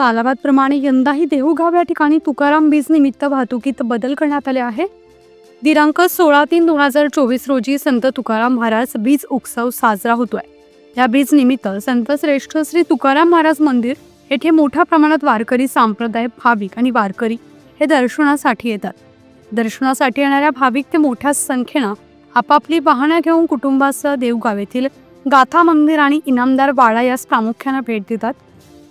सालाबादप्रमाणे यंदाही देहूगाव या ठिकाणी तुकाराम बीज निमित्त वाहतुकीत बदल करण्यात आले आहे. दिनांक सोळा तीन दोन हजार चोवीस रोजी संत तुकाराम महाराज बीज उत्सव साजरा होतोय. या बीज निमित्त संत श्रेष्ठ श्री तुकाराम महाराज मंदिर येथे मोठ्या प्रमाणात वारकरी सांप्रदाय भाविक आणि वारकरी हे दर्शनासाठी येतात. दर्शनासाठी येणाऱ्या भाविक ते मोठ्या संख्येनं आपापली वाहनं घेऊन कुटुंबासह देवगाव येथील गाथा मंदिर आणि इनामदार वाडा यास प्रामुख्यानं भेट देतात.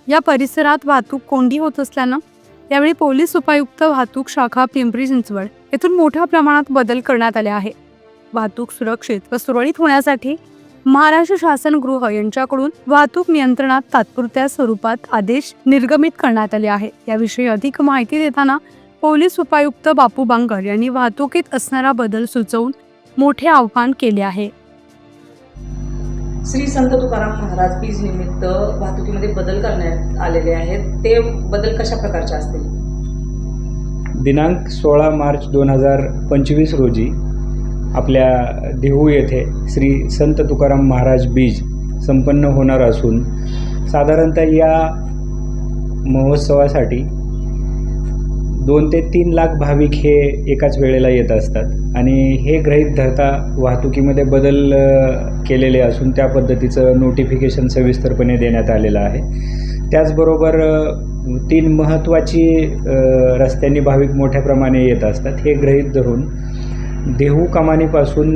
या परिसरात वाहतूक कोंडी होत असल्यानं यावेळी पोलीस उपायुक्त वाहतूक शाखा पिंपरी चिंचवड येथून मोठ्या प्रमाणात बदल करण्यात आले आहे. वाहतूक सुरक्षित व सुरळीत होण्यासाठी महाराष्ट्र शासन गृह यांच्याकडून वाहतूक नियंत्रणात तात्पुरत्या स्वरूपात आदेश निर्गमित करण्यात आले आहे. याविषयी अधिक माहिती देताना पोलीस उपायुक्त बापू बांगर यांनी वाहतुकीत असणारा बदल सुचवून मोठे आव्हान केले आहे. श्री संत तुकाराम महाराज बीज निमित्त वाहतुकीमध्ये बदल करण्यात आलेले आहेत. ते बदल कशा प्रकारचे असतील? दिनांक सोळा मार्च दोन हजार पंचवीस रोजी आपल्या देहू येथे श्री संत तुकाराम महाराज बीज संपन्न होणार असून साधारणतः या महोत्सवासाठी दोन ते तीन लाख भाविक हे एकाच वेळेला येत असतात. आणि हे गृहीत धरता वाहतुकीमध्ये बदल केलेले असून त्या पद्धतीचं नोटिफिकेशन सविस्तरपणे देण्यात आलेलं आहे. त्याचबरोबर तीन महत्त्वाची रस्त्यांनी भाविक मोठ्या प्रमाणे येत असतात. हे गृहीत धरून देहू कमानीपासून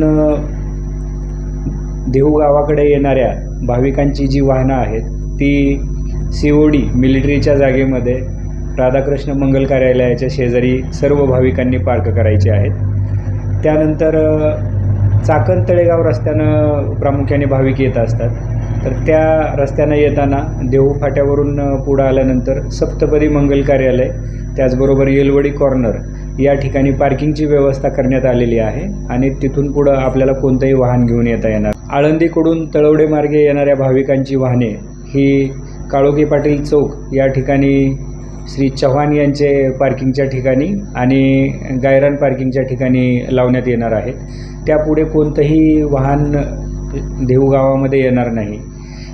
देहू गावाकडे येणाऱ्या भाविकांची जी वाहनं आहेत ती सी ओ डी मिलिटरीच्या जागेमध्ये राधाकृष्ण मंगल कार्यालयाच्या शेजारी सर्व भाविकांनी पार्क करायचे आहेत. त्यानंतर चाकण तळेगाव रस्त्यानं प्रामुख्याने भाविक येत असतात. तर त्या रस्त्यानं येताना देहू फाट्यावरून पुढं आल्यानंतर सप्तपदी मंगल कार्यालय त्याचबरोबर येलवडी कॉर्नर या ठिकाणी पार्किंगची व्यवस्था करण्यात आलेली आहे आणि तिथून पुढं आपल्याला कोणतंही वाहन घेऊन येता येणार. आळंदीकडून तळवडे मार्गे येणाऱ्या भाविकांची वाहने ही काळोखी पाटील चौक या ठिकाणी श्री चव्हाण यांचे पार्किंगच्या ठिकाणी आणि गायरान पार्किंगच्या ठिकाणी लावण्यात येणार आहेत. त्यापुढे कोणतंही वाहन देऊगावामध्ये येणार नाही.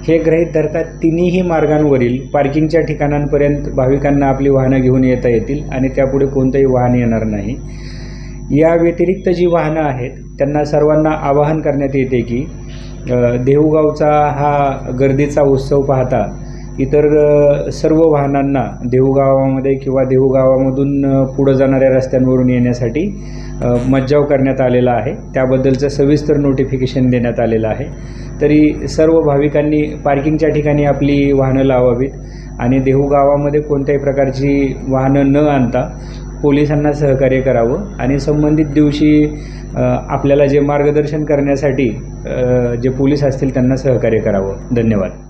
हे गृहीत धरता तिन्ही मार्गांवरील पार्किंगच्या ठिकाणांपर्यंत भाविकांना आपली वाहनं घेऊन येता येतील आणि त्यापुढे कोणतंही वाहन येणार नाही. या व्यतिरिक्त जी वाहनं आहेत त्यांना सर्वांना आवाहन करण्यात येते की देऊगावचा हा गर्दीचा उत्सव पाहता इतर सर्व वाहनांना देहूगावामध्ये किंवा देहूगावामधून पुढं जाणाऱ्या रस्त्यांवरून येण्यासाठी मज्जाव करण्यात आलेला आहे. त्याबद्दलचं सविस्तर नोटिफिकेशन देण्यात आलेलं आहे. तरी सर्व भाविकांनी पार्किंगच्या ठिकाणी आपली वाहनं लावावीत आणि देहूगावामध्ये कोणत्याही प्रकारची वाहनं न आणता पोलिसांना सहकार्य करावं आणि संबंधित दिवशी आपल्याला जे मार्गदर्शन करण्यासाठी जे पोलीस असतील त्यांना सहकार्य करावं. धन्यवाद.